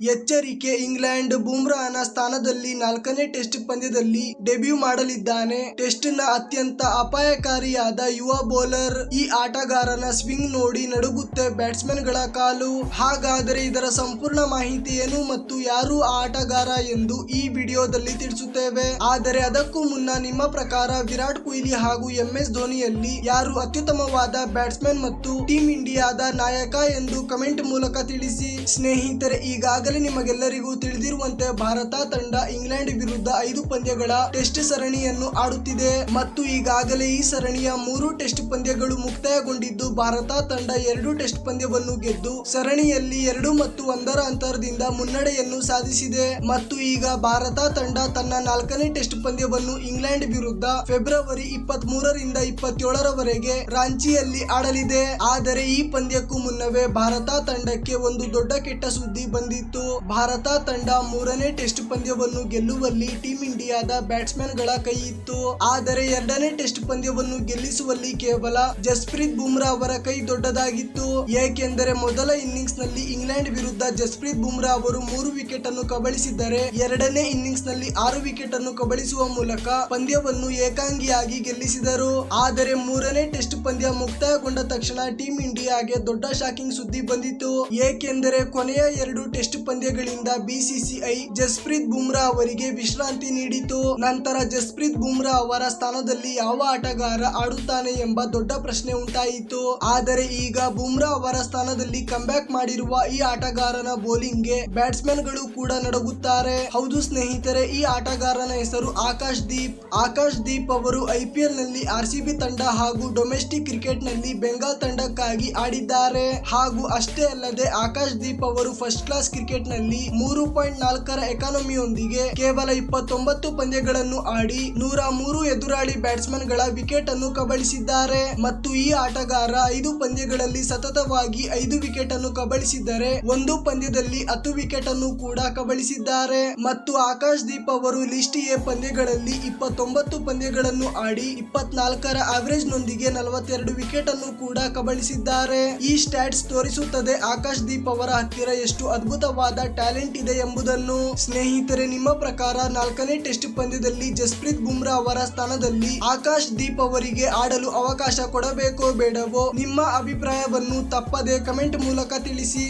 ಎಚ್ಚರಿಕೆ, ಇಂಗ್ಲೆಂಡ್ ಬೂಮ್ರಾನ ಸ್ಥಾನದಲ್ಲಿ ನಾಲ್ಕನೇ ಟೆಸ್ಟ್ ಪಂದ್ಯದಲ್ಲಿ ಡೆಬ್ಯೂ ಮಾಡಲಿದ್ದಾನೆ. ಟೆಸ್ಟ್ನ ಅತ್ಯಂತ ಅಪಾಯಕಾರಿಯಾದ ಯುವ ಬೌಲರ್ ಈ ಆಟಗಾರನ ಸ್ವಿಂಗ್ ನೋಡಿ ನಡುಗುತ್ತೆ ಬ್ಯಾಟ್ಸ್ಮನ್ಗಳ ಕಾಲು. ಹಾಗಾದರೆ ಇದರ ಸಂಪೂರ್ಣ ಮಾಹಿತಿ ಏನು ಮತ್ತು ಯಾರು ಆ ಆಟಗಾರ ಎಂದು ಈ ವಿಡಿಯೋದಲ್ಲಿ ತಿಳಿಸುತ್ತೇವೆ. ಆದರೆ ಅದಕ್ಕೂ ಮುನ್ನ ನಿಮ್ಮ ಪ್ರಕಾರ ವಿರಾಟ್ ಕೊಹ್ಲಿ ಹಾಗೂ ಎಂ ಎಸ್ ಧೋನಿಯಲ್ಲಿ ಯಾರು ಅತ್ಯುತ್ತಮವಾದ ಬ್ಯಾಟ್ಸ್ಮನ್ ಮತ್ತು ಟೀಂ ಇಂಡಿಯಾದ ನಾಯಕ ಎಂದು ಕಮೆಂಟ್ ಮೂಲಕ ತಿಳಿಸಿ. ಸ್ನೇಹಿತರೆ ಈಗಾಗಲೇ ನಿಮಗೆಲ್ಲರಿಗೂ ತಿಳಿದಿರುವಂತೆ ಭಾರತ ತಂಡ ಇಂಗ್ಲೆಂಡ್ ವಿರುದ್ಧ ಐದು ಪಂದ್ಯಗಳ ಟೆಸ್ಟ್ ಸರಣಿಯನ್ನು ಆಡುತ್ತಿದೆ. ಮತ್ತು ಈಗಾಗಲೇ ಈ ಸರಣಿಯ ಮೂರು ಟೆಸ್ಟ್ ಪಂದ್ಯಗಳು ಮುಕ್ತಾಯಗೊಂಡಿದ್ದು, ಭಾರತ ತಂಡ ಎರಡು ಟೆಸ್ಟ್ ಪಂದ್ಯವನ್ನು ಗೆದ್ದು ಸರಣಿಯಲ್ಲಿ ಎರಡು ಮತ್ತು ಒಂದರ ಅಂತರದಿಂದ ಮುನ್ನಡೆಯನ್ನು ಸಾಧಿಸಿದೆ. ಮತ್ತು ಈಗ ಭಾರತ ತಂಡ ತನ್ನ ನಾಲ್ಕನೇ ಟೆಸ್ಟ್ ಪಂದ್ಯವನ್ನು ಇಂಗ್ಲೆಂಡ್ ವಿರುದ್ಧ ಫೆಬ್ರವರಿ ಇಪ್ಪತ್ತ್ ಮೂರರಿಂದ ಇಪ್ಪತ್ತೇಳರವರೆಗೆ ರಾಂಚಿಯಲ್ಲಿ ಆಡಲಿದೆ. ಆದರೆ ಈ ಪಂದ್ಯಕ್ಕೂ ಮುನ್ನವೇ ಭಾರತ ತಂಡಕ್ಕೆ ಒಂದು ದೊಡ್ಡ ಕೆಟ್ಟ ಸುದ್ದಿ ಬಂದಿತ್ತು. ಭಾರತ ತಂಡ ಮೂರನೇ ಟೆಸ್ಟ್ ಪಂದ್ಯವನ್ನು ಗೆಲ್ಲುವಲ್ಲಿ ಟೀಂ ಇಂಡಿಯಾದ ಬ್ಯಾಟ್ಸ್ಮನ್ಗಳ ಕೈ ಇತ್ತು. ಆದರೆ ಎರಡನೇ ಟೆಸ್ಟ್ ಪಂದ್ಯವನ್ನು ಗೆಲ್ಲಿಸುವಲ್ಲಿ ಕೇವಲ ಜಸ್ಪ್ರೀತ್ ಬುಮ್ರಾ ಅವರ ಕೈ ದೊಡ್ಡದಾಗಿತ್ತು. ಏಕೆಂದರೆ ಮೊದಲ ಇನ್ನಿಂಗ್ಸ್ನಲ್ಲಿ ಇಂಗ್ಲೆಂಡ್ ವಿರುದ್ಧ ಜಸ್ಪ್ರೀತ್ ಬುಮ್ರಾ ಅವರು ಮೂರು ವಿಕೆಟ್ ಅನ್ನು ಕಬಳಿಸಿದ್ದರೆ ಎರಡನೇ ಇನ್ನಿಂಗ್ಸ್ನಲ್ಲಿ ಆರು ವಿಕೆಟ್ ಅನ್ನು ಕಬಳಿಸುವ ಮೂಲಕ ಪಂದ್ಯವನ್ನು ಏಕಾಂಗಿಯಾಗಿ ಗೆಲ್ಲಿಸಿದರು. ಆದರೆ ಮೂರನೇ ಟೆಸ್ಟ್ ಪಂದ್ಯ ಮುಕ್ತಾಯಗೊಂಡ ತಕ್ಷಣ ಟೀಂ ಇಂಡಿಯಾಗೆ ದೊಡ್ಡ ಶಾಕಿಂಗ್ ಸುದ್ದಿ ಬಂದಿತ್ತು. ಏಕೆಂದರೆ ಕೊನೆಯ ಎರಡು ಟೆಸ್ಟ್ ಪಂದ್ಯಗಳಿಂದ ಬಿಸಿಸಿಐ ಜಸ್ಪ್ರೀತ್ ಬುಮ್ರಾ ಅವರಿಗೆ ವಿಶ್ರಾಂತಿ ನೀಡಿತು. ನಂತರ ಜಸ್ಪ್ರೀತ್ ಬುಮ್ರಾ ಅವರ ಸ್ಥಾನದಲ್ಲಿ ಯಾವ ಆಟಗಾರ ಆಡುತ್ತಾನೆ ಎಂಬ ದೊಡ್ಡ ಪ್ರಶ್ನೆ ಉಂಟಾಯಿತು. ಆದರೆ ಈಗ ಬುಮ್ರಾ ಅವರ ಸ್ಥಾನದಲ್ಲಿ ಕಂಬ್ಯಾಕ್ ಮಾಡಿರುವ ಈ ಆಟಗಾರನ ಬೌಲಿಂಗ್ಗೆ ಬ್ಯಾಟ್ಸ್ಮನ್ಗಳು ಕೂಡ ನಡಗುತ್ತಾರೆ. ಹೌದು ಸ್ನೇಹಿತರೆ, ಈ ಆಟಗಾರನ ಹೆಸರು ಆಕಾಶ್ ದೀಪ್. ಆಕಾಶ್ ದೀಪ್ ಅವರು ಐಪಿಎಲ್ನಲ್ಲಿ ಆರ್ಸಿಬಿ ತಂಡ ಹಾಗೂ ಡೊಮೆಸ್ಟಿಕ್ ಕ್ರಿಕೆಟ್ನಲ್ಲಿ ಬೆಂಗಾಲ್ ತಂಡಕ್ಕಾಗಿ ಆಡಿದ್ದಾರೆ. ಹಾಗೂ ಅಷ್ಟೇ ಅಲ್ಲದೆ ಆಕಾಶ್ ದೀಪ್ ಅವರು ಫಸ್ಟ್ ಕ್ಲಾಸ್ ಕ್ರಿಕೆಟ್ ನಲ್ಲಿ ಮೂರು ಪಾಯಿಂಟ್ ನಾಲ್ಕರ ಎಕಾನಮಿಯೊಂದಿಗೆ ಕೇವಲ ಇಪ್ಪತ್ತೊಂಬತ್ತು ಪಂದ್ಯಗಳನ್ನು ಆಡಿ ನೂರ ಮೂರು ಎದುರಾಳಿ ಬ್ಯಾಟ್ಸ್ಮನ್ಗಳ ವಿಕೆಟ್ ಅನ್ನು ಕಬಳಿಸಿದ್ದಾರೆ. ಮತ್ತು ಈ ಆಟಗಾರ ಐದು ಪಂದ್ಯಗಳಲ್ಲಿ ಸತತವಾಗಿ ಐದು ವಿಕೆಟ್ ಅನ್ನು ಕಬಳಿಸಿದ್ದರೆ ಒಂದು ಪಂದ್ಯದಲ್ಲಿ ಹತ್ತು ವಿಕೆಟ್ ಅನ್ನು ಕೂಡ ಕಬಳಿಸಿದ್ದಾರೆ. ಮತ್ತು ಆಕಾಶ್ ದೀಪ್ ಅವರು ಲಿಸ್ಟ್ ಎ ಪಂದ್ಯಗಳಲ್ಲಿ ಇಪ್ಪತ್ತೊಂಬತ್ತು ಪಂದ್ಯಗಳನ್ನು ಆಡಿ ಇಪ್ಪತ್ನಾಲ್ಕರ ಆವರೇಜ್ ನೊಂದಿಗೆ ನಲವತ್ತೆರಡು ವಿಕೆಟ್ ಅನ್ನು ಕೂಡ ಕಬಳಿಸಿದ್ದಾರೆ. ಈ ಸ್ಟ್ಯಾಟ್ಸ್ ತೋರಿಸುತ್ತದೆ ಆಕಾಶ್ ದೀಪ್ ಅವರ ಹತ್ತಿರ ಎಷ್ಟು ಅದ್ಭುತವಾದ ಟ್ಯಾಲೆಂಟ್ ಇದೆ ಎಂಬುದನ್ನು ಸ್ನೇಹಿತರೆ, ನಿಮ್ಮ ಪ್ರಕಾರ ನಾಲ್ಕನೇ ಟೆಸ್ಟ್ ಪಂದ್ಯದಲ್ಲಿ ಜಸ್ಪ್ರೀತ್ ಬುಮ್ರಾ ಅವರ ಸ್ಥಾನದಲ್ಲಿ ಆಕಾಶ್ ದೀಪ್ ಅವರಿಗೆ ಆಡಲು ಅವಕಾಶ ಕೊಡಬೇಕೋ ಬೇಡವೋ ನಿಮ್ಮ ಅಭಿಪ್ರಾಯವನ್ನು ತಪ್ಪದೆ ಕಮೆಂಟ್ ಮೂಲಕ ತಿಳಿಸಿ.